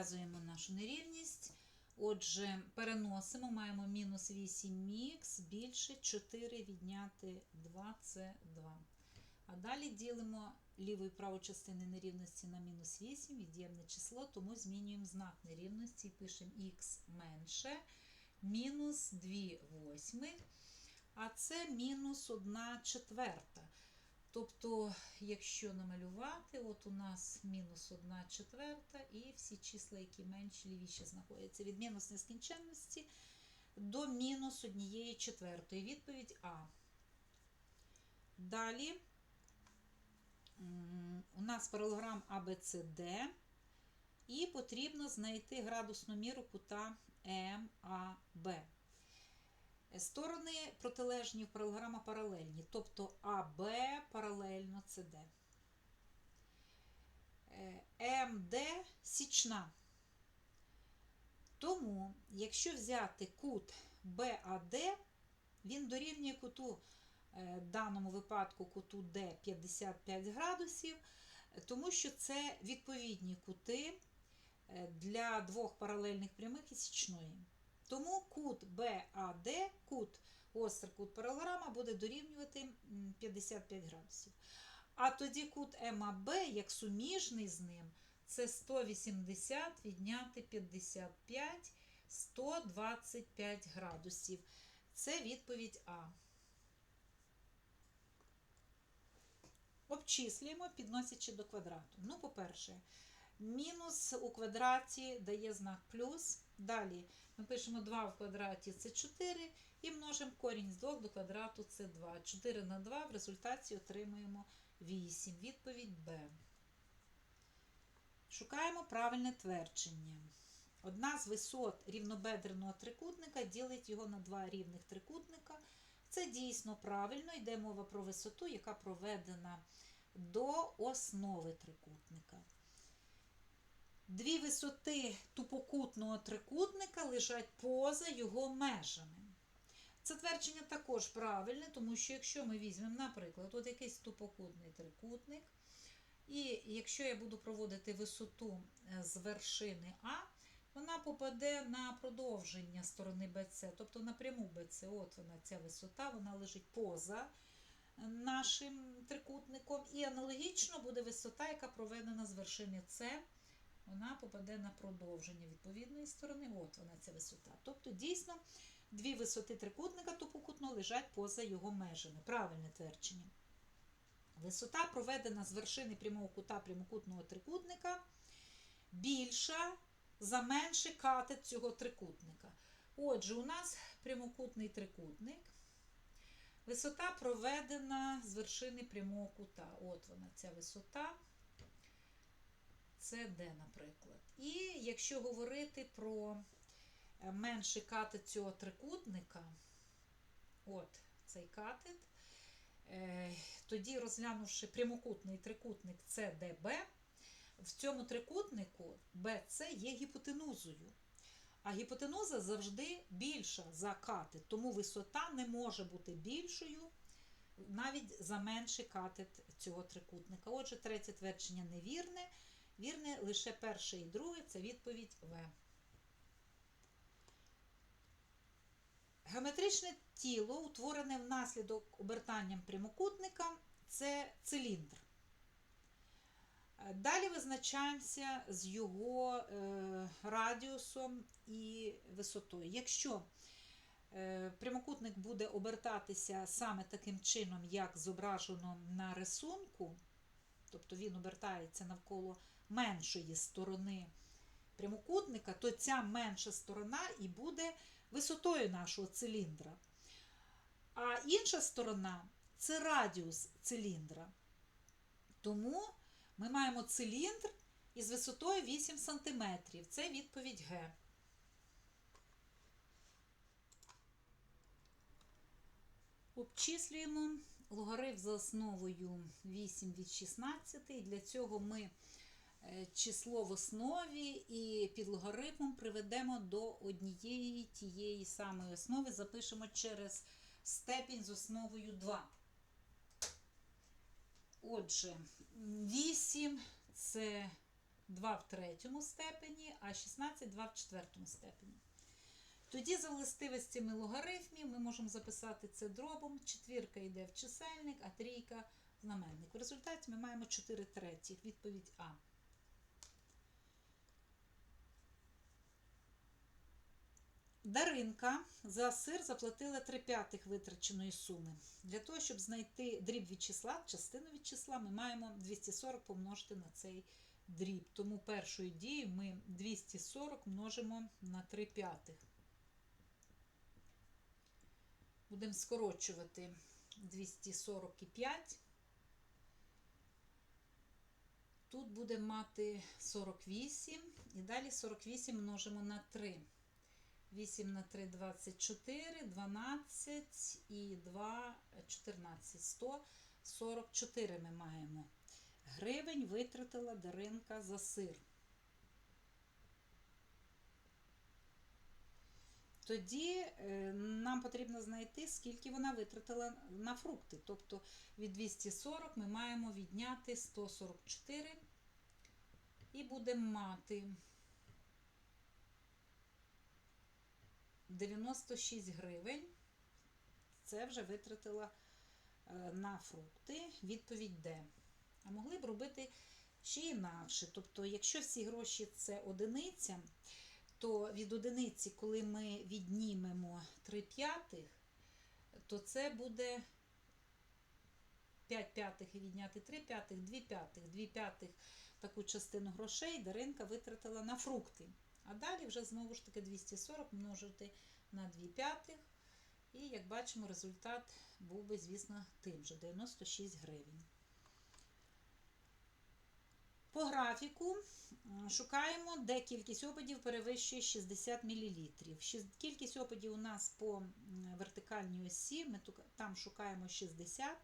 Розв'язуємо нашу нерівність. Отже, переносимо, маємо мінус 8х більше 4 відняти 2 це 2. А далі ділимо ліву і праву частини нерівності на мінус 8, від'ємне число, тому змінюємо знак нерівності і пишемо х менше мінус 2 восьмих, а це мінус 1 четверта. Тобто, якщо намалювати, от у нас мінус 1 четверта, і всі числа, які менші, лівіші знаходяться від мінус нескінченності до мінус 1 четвертої. Відповідь А. Далі у нас паралограм ABCD, і потрібно знайти градусну міру кута МАБ. Сторони протилежні в паралограма паралельні, тобто АБ паралельно СД. МД січна. Тому, якщо взяти кут БАД, він дорівнює куту, е, в даному випадку куту Д 55 градусів, тому що це відповідні кути е, для двох паралельних прямих і січної. Тому кут БАД, кут, острий кут паралограма буде дорівнювати 55 градусів. А тоді кут МАБ, як суміжний з ним, це 180 відняти 55, 125 градусів. Це відповідь А. Обчислюємо, підносячи до квадрату. Ну, по-перше, мінус у квадраті дає знак плюс. Далі ми пишемо 2 в квадраті це 4 і множимо корінь з 2 до квадрату це 2. 4 на 2 в результаті отримуємо 8. Відповідь Б. Шукаємо правильне твердження. Одна з висот рівнобедреного трикутника ділить його на два рівних трикутника. Це дійсно правильно. Йде мова про висоту, яка проведена до основи трикутника. Дві висоти тупокутного трикутника лежать поза його межами. Це твердження також правильне, тому що якщо ми візьмемо, наприклад, от якийсь тупокутний трикутник, і якщо я буду проводити висоту е, з вершини А, вона попаде на продовження сторони BC, тобто на пряму BC. От вона ця висота, вона лежить поза нашим трикутником. І аналогічно буде висота, яка проведена з вершини С, вона попаде на продовження відповідної сторони. От вона ця висота. Тобто, дійсно, дві висоти трикутника тупокутно лежать поза його межами. Правильне твердження. Висота, проведена з вершини прямого кута прямокутного трикутника, більша за менший катет цього трикутника. Отже, у нас прямокутний трикутник. Висота проведена з вершини прямого кута. От вона, ця висота. Це Д, наприклад. І якщо говорити про е, менший катет цього трикутника, от цей катет, е, тоді розглянувши прямокутний трикутник CDB, в цьому трикутнику BC є гіпотенузою. А гіпотенуза завжди більша за катет, тому висота не може бути більшою навіть за менший катет цього трикутника. Отже, третє твердження невірне. Вірне лише перше і друге це відповідь В. Геометричне тіло, утворене внаслідок обертанням прямокутника, це циліндр. Далі визначаємося з його е, радіусом і висотою. Якщо е, прямокутник буде обертатися саме таким чином, як зображено на рисунку, тобто він обертається навколо меншої сторони прямокутника, то ця менша сторона і буде висотою нашого циліндра. А інша сторона це радіус циліндра. Тому ми маємо циліндр із висотою 8 см. Це відповідь Г. Обчислюємо логарифм за основою 8 від 16. І для цього ми е, число в основі і під логарифмом приведемо до однієї тієї самої основи, запишемо через степінь з основою 2. Отже, 8 це 2 в третьому степені, а 16 2 в четвертому степені. Тоді за властивостями логарифмів ми можемо записати це дробом. Четвірка йде в чисельник, а трійка в знаменник. В результаті ми маємо 4 третіх. Відповідь А. Даринка за сир заплатила 3 п'ятих витраченої суми. Для того, щоб знайти дріб від числа, частину від числа, ми маємо 240 помножити на цей дріб. Тому першою дією ми 240 множимо на 3 п'ятих. Будемо скорочувати 245. Тут будемо мати 48 і далі 48 множимо на 3. 8 на 3 24, 12 і 2 14. 144 ми маємо. Гривень витратила Даринка за сир. Тоді е, нам потрібно знайти, скільки вона витратила на фрукти. Тобто від 240 ми маємо відняти 144 і будемо мати 96 гривень. Це вже витратила е, на фрукти. Відповідь Д. А могли б робити ще інакше. Тобто, якщо всі гроші це одиниця, то від одиниці, коли ми віднімемо 3 п'ятих, то це буде 5 п'ятих і відняти 3 п'ятих, 2 п'ятих, 2 п'ятих таку частину грошей Даринка витратила на фрукти. А далі вже знову ж таки 240 множити на 2 п'ятих. І, як бачимо, результат був би, звісно, тим же 96 гривень. По графіку шукаємо, де кількість опадів перевищує 60 мл. Кількість опадів у нас по вертикальній осі, ми там шукаємо 60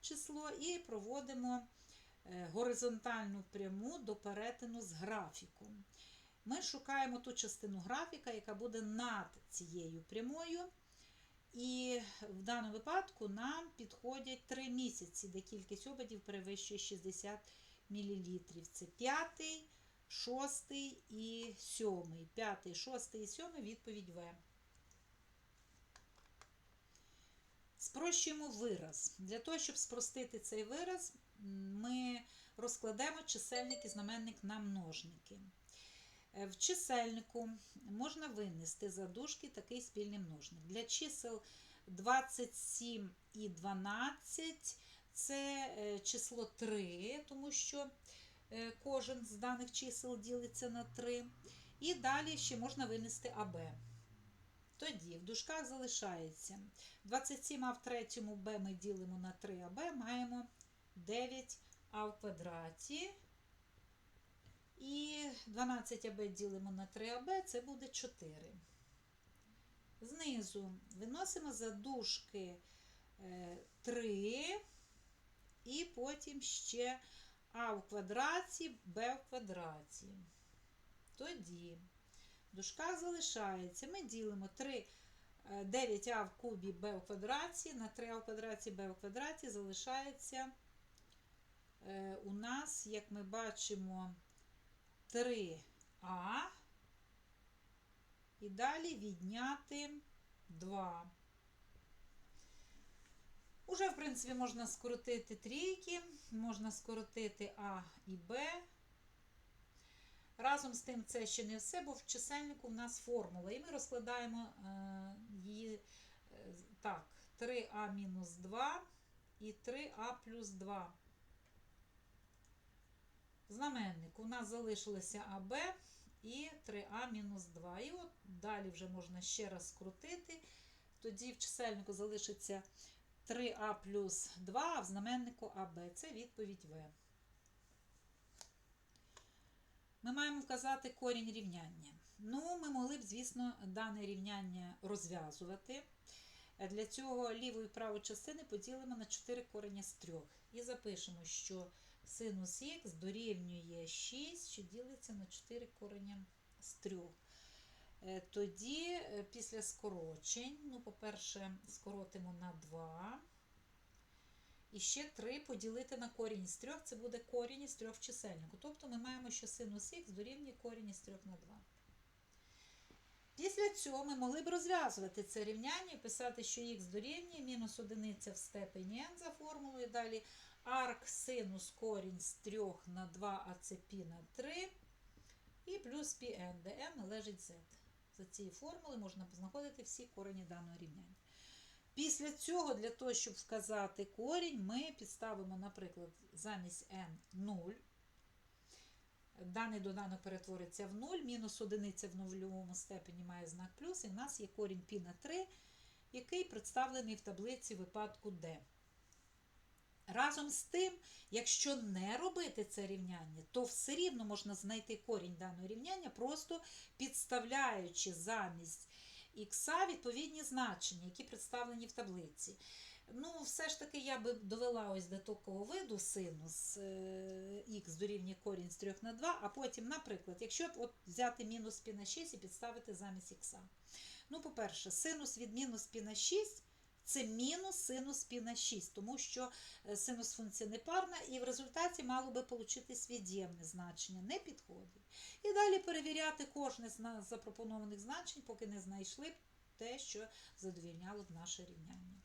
число і проводимо е, горизонтальну пряму до перетину з графіком. Ми шукаємо ту частину графіка, яка буде над цією прямою. І в даному випадку нам підходять 3 місяці, де кількість опадів перевищує 60 мл. Це 5, 6 і 7. 5, 6 і 7 відповідь В. Спрощуємо вираз. Для того, щоб спростити цей вираз, ми розкладемо чисельник і знаменник на множники. Е, В чисельнику можна винести за дужки такий спільний множник. Для чисел 27 і 12 це е, число 3, тому що е, кожен з даних чисел ділиться на 3. І далі ще можна винести АБ. Тоді в дужках залишається 27а в третьому Б ми ділимо на 3АБ, маємо 9а в квадраті. І 12АБ ділимо на 3АБ, це буде 4. Знизу виносимо за дужки 3, і потім ще А в квадраті, Б в квадраті. Тоді в дужках залишається. Ми ділимо 3, 9а в кубі Б в квадраті, на 3а в квадраті Б в квадраті залишається е, у нас, як ми бачимо, 3а. І далі відняти 2. Уже, в принципі, можна скоротити трійки, можна скоротити А і Б. Разом з тим, це ще не все, бо в чисельнику в нас формула. І ми розкладаємо е, її е, так, 3а мінус 2 і 3а плюс 2. Знаменник у нас залишилося АБ і 3а мінус 2. І от далі вже можна ще раз скрутити. Тоді в чисельнику залишиться 3а плюс 2, а в знаменнику АБ. Це відповідь В. Ми маємо вказати корінь рівняння. Ну, ми могли б, звісно, дане рівняння розв'язувати. Для цього ліву і праву частини поділимо на 4 корення з 3. І запишемо, що синус х дорівнює 6, що ділиться на 4 корення з 3. Е, тоді е, після скорочень, ну, по-перше, скоротимо на 2. І ще 3 поділити на корінь із 3, це буде корінь із 3 в чисельнику. Тобто ми маємо, що синус х дорівнює корінь із 3 на 2. Після цього ми могли б розв'язувати це рівняння і писати, що х дорівнює мінус одиниця в степені n за формулою. Далі арк синус корінь з 3 на 2, а це π на 3. І плюс πn, де n належить z. За цією формулою можна знаходити всі корені даного рівняння. Після цього, для того, щоб вказати корінь, ми підставимо, наприклад, замість n 0. Даний доданок перетвориться в 0, мінус одиниця в нульовому степені має знак плюс, і в нас є корінь π на 3, який представлений в таблиці випадку D. Разом з тим, якщо не робити це рівняння, то все рівно можна знайти корінь даного рівняння, просто підставляючи замість х відповідні значення, які представлені в таблиці. Ну, все ж таки, я би довела ось до такого виду синус е, х дорівнює корінь з 3 на 2, а потім, наприклад, якщо б от взяти мінус пі на 6 і підставити замість х. Ну, по-перше, синус від мінус пі на 6 це мінус синус пі на 6, тому що е, синус функція непарна, і в результаті мало би получитись від'ємне значення, не підходить. І далі перевіряти кожне з запропонованих значень, поки не знайшли те, що задовільняло б наше рівняння.